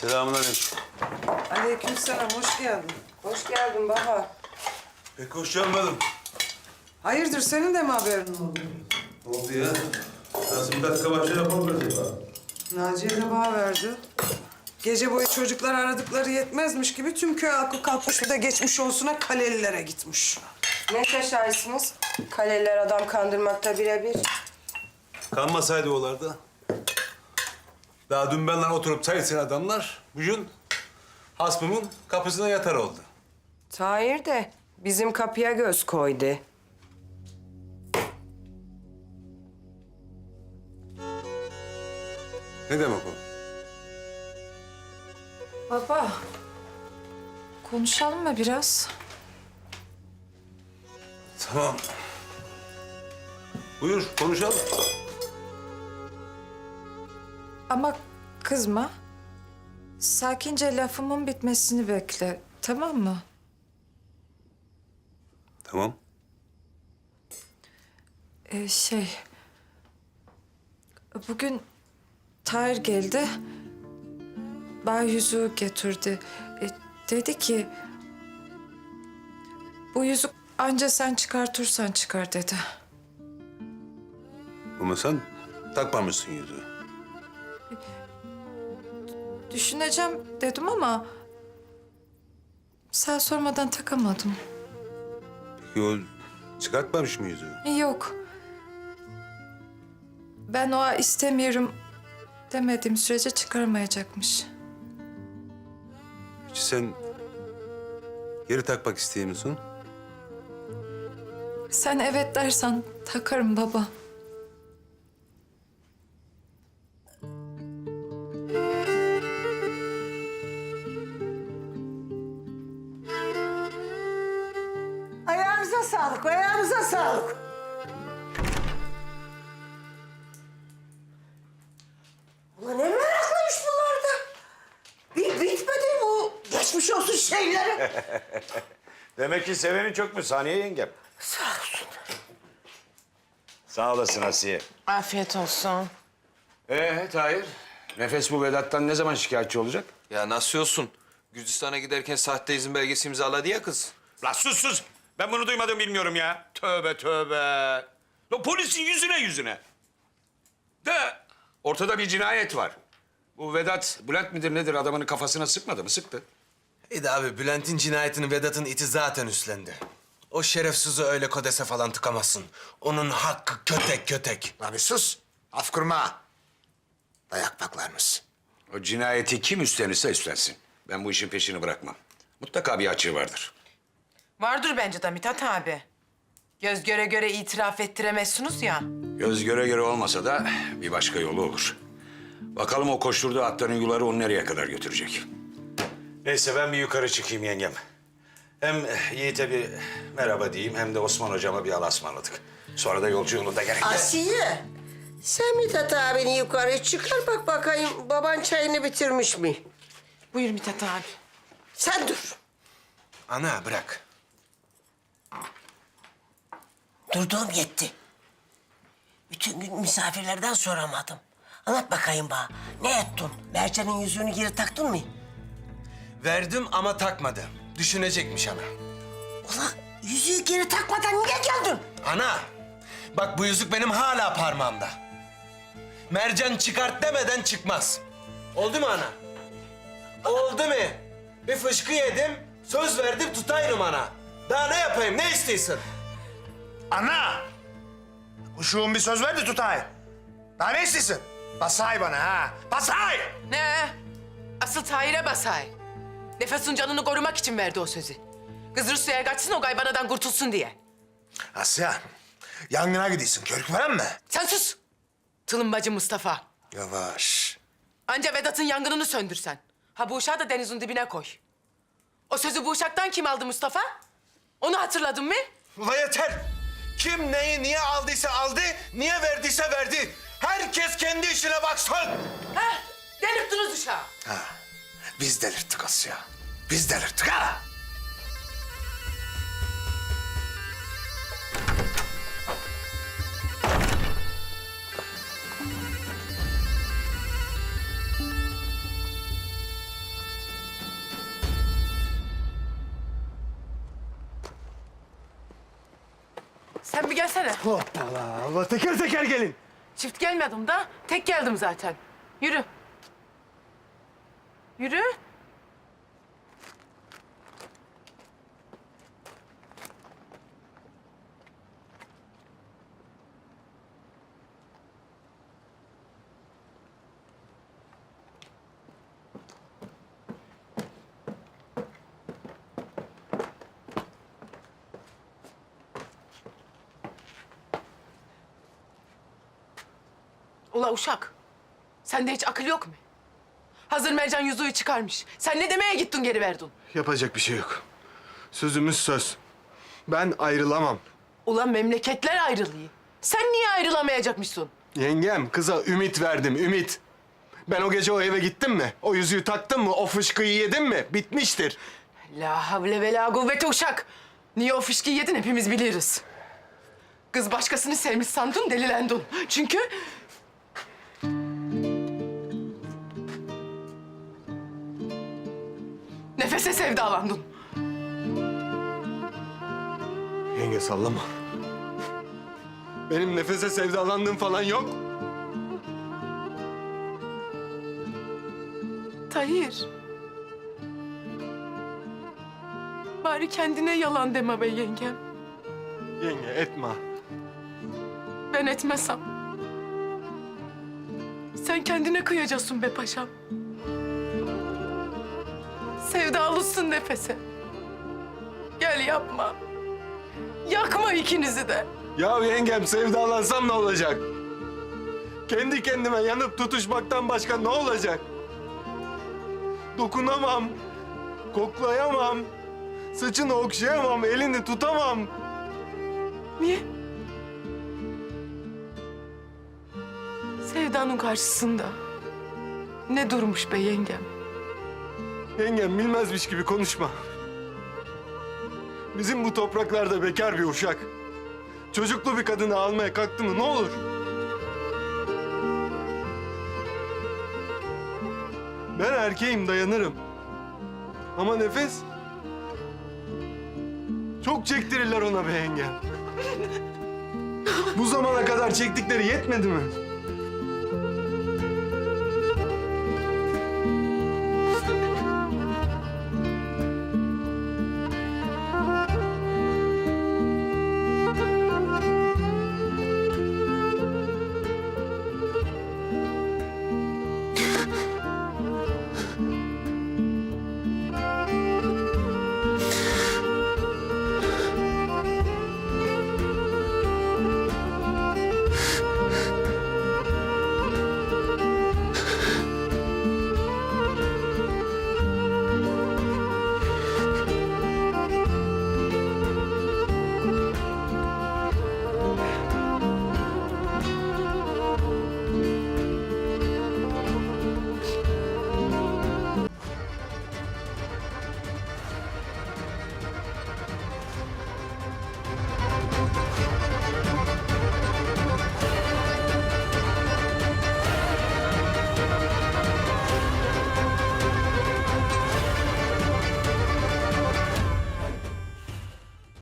Selamünaleyküm. Aleykümselam, hoş geldin. Hoş geldin baba. Pek hoş gelmedim. Hayırdır, senin de mi haberin oldu? Ne oldu ya? Nasıl bir dakika başına yapalım acaba? Naciye de bana verdi. Gece boyu çocuklar aradıkları yetmezmiş gibi tüm köy halkı kalkmış bir de geçmiş olsuna kalelilere gitmiş. Ne şaşarsınız? Kaleler adam kandırmakta birebir. Kanmasaydı olarda. Daha dün benimle oturup çay içen adamlar bugün hasmımın kapısına yatar oldu. Tahir de bizim kapıya göz koydu. Ne demek o? Baba, konuşalım mı biraz? Tamam. Buyur konuşalım. Ama kızma. Sakince lafımın bitmesini bekle, tamam mı? Tamam. Ee, şey... Bugün Tahir geldi. Bana yüzüğü getirdi. Ee, dedi ki... Bu yüzük anca sen çıkartırsan çıkar dedi. Ama sen takmamışsın yüzüğü. Düşüneceğim dedim ama... Sen sormadan takamadım. Peki o çıkartmamış mı yüzüğü? Yok. Ben o istemiyorum demediğim sürece çıkarmayacakmış. Peki sen geri takmak istiyor musun? Sen evet dersen takarım baba. Sağlık, ayağınıza sağlık. Ulan ne meraklıymış bunlar da. Bir bitmedi bu geçmiş olsun şeyleri. Demek ki seveni çok mu Saniye yengem? Sağ olsun. Sağ olasın Asiye. Afiyet olsun. Ee Tahir, Nefes bu Vedat'tan ne zaman şikayetçi olacak? Ya nasıl olsun? Gürcistan'a giderken sahte izin belgesi imzaladı ya kız. La sus sus! Ben bunu duymadım bilmiyorum ya. Tövbe tövbe. La polisin yüzüne yüzüne. De ortada bir cinayet var. Bu Vedat, Bülent midir nedir adamın kafasına sıkmadı mı? Sıktı. İyi de abi Bülent'in cinayetini Vedat'ın iti zaten üstlendi. O şerefsizi öyle kodese falan tıkamazsın. Onun hakkı kötek kötek. Abi sus. Af kurma. Dayak baklarınız. O cinayeti kim üstlenirse üstlensin. Ben bu işin peşini bırakmam. Mutlaka bir açığı vardır. Vardır bence de Mithat abi. Göz göre göre itiraf ettiremezsiniz ya. Göz göre göre olmasa da bir başka yolu olur. Bakalım o koşturduğu atların yuları onu nereye kadar götürecek. Neyse ben bir yukarı çıkayım yengem. Hem Yiğit'e bir merhaba diyeyim hem de Osman hocama bir Allah'a ısmarladık. Sonra da yolcu yolunda gerek. Asiye, sen Mithat abini yukarı çıkar bak bakayım baban çayını bitirmiş mi? Buyur Mithat abi. Sen dur. Ana bırak. Durduğum yetti. Bütün gün misafirlerden soramadım. Anlat bakayım bana. Ne ettin? Mercan'ın yüzüğünü geri taktın mı? Verdim ama takmadı. Düşünecekmiş ana. Ulan yüzüğü geri takmadan niye geldin? Ana! Bak bu yüzük benim hala parmağımda. Mercan çıkart demeden çıkmaz. Oldu mu ana? Oldu mu? Bir fışkı yedim, söz verdim tutayım ana. Daha ne yapayım, ne istiyorsun? Ana! Uşuğum bir söz verdi tutay. Daha ne istiyorsun? Basay bana ha. Basay! Ne? Asıl Tahir'e basay. Nefes'in canını korumak için verdi o sözü. Kız Rusya'ya kaçsın o gaybanadan kurtulsun diye. Asya, yangına gidiyorsun. Körük veren mi? Sen sus. Tılımbacı Mustafa. Yavaş. Anca Vedat'ın yangınını söndürsen. Ha bu uşağı da denizin dibine koy. O sözü bu uşaktan kim aldı Mustafa? Onu hatırladın mı? Ula yeter! Kim neyi niye aldıysa aldı, niye verdiyse verdi. Herkes kendi işine baksın. Heh, delirttiniz uşağı. Ha. Biz delirttik Asya. Biz delirttik ha. Sen bir gelsene. Hoppala. Allah teker teker gelin. Çift gelmedim da tek geldim zaten. Yürü. Yürü. Ula uşak. Sende hiç akıl yok mu? Hazır mercan yüzüğü çıkarmış. Sen ne demeye gittin geri verdin? Yapacak bir şey yok. Sözümüz söz. Ben ayrılamam. Ulan memleketler ayrılıyor. Sen niye ayrılamayacakmışsın? Yengem, kıza ümit verdim, ümit. Ben o gece o eve gittim mi? O yüzüğü taktım mı? O fışkıyı yedim mi? Bitmiştir. La havle ve la kuvvete uşak. Niye o fışkıyı yedin hepimiz biliriz. Kız başkasını sevmiş sandın, delilendin. Çünkü... Nefese sevdalandın. Yenge sallama. Benim nefese sevdalandığım falan yok. Tahir. Bari kendine yalan deme be yengem. Yenge etme. Ben etmesem. Sen kendine kıyacaksın be paşam. Sevdalısın nefese. Gel yapma. Yakma ikinizi de. Ya yengem sevdalansam ne olacak? Kendi kendime yanıp tutuşmaktan başka ne olacak? Dokunamam, koklayamam, saçını okşayamam, elini tutamam. Niye? Sevdanın karşısında ne durmuş be yengem? Yengem bilmezmiş gibi konuşma. Bizim bu topraklarda bekar bir uşak. Çocuklu bir kadını almaya kalktı mı ne olur? Ben erkeğim dayanırım. Ama nefes... Çok çektirirler ona be yengem. Bu zamana kadar çektikleri yetmedi mi?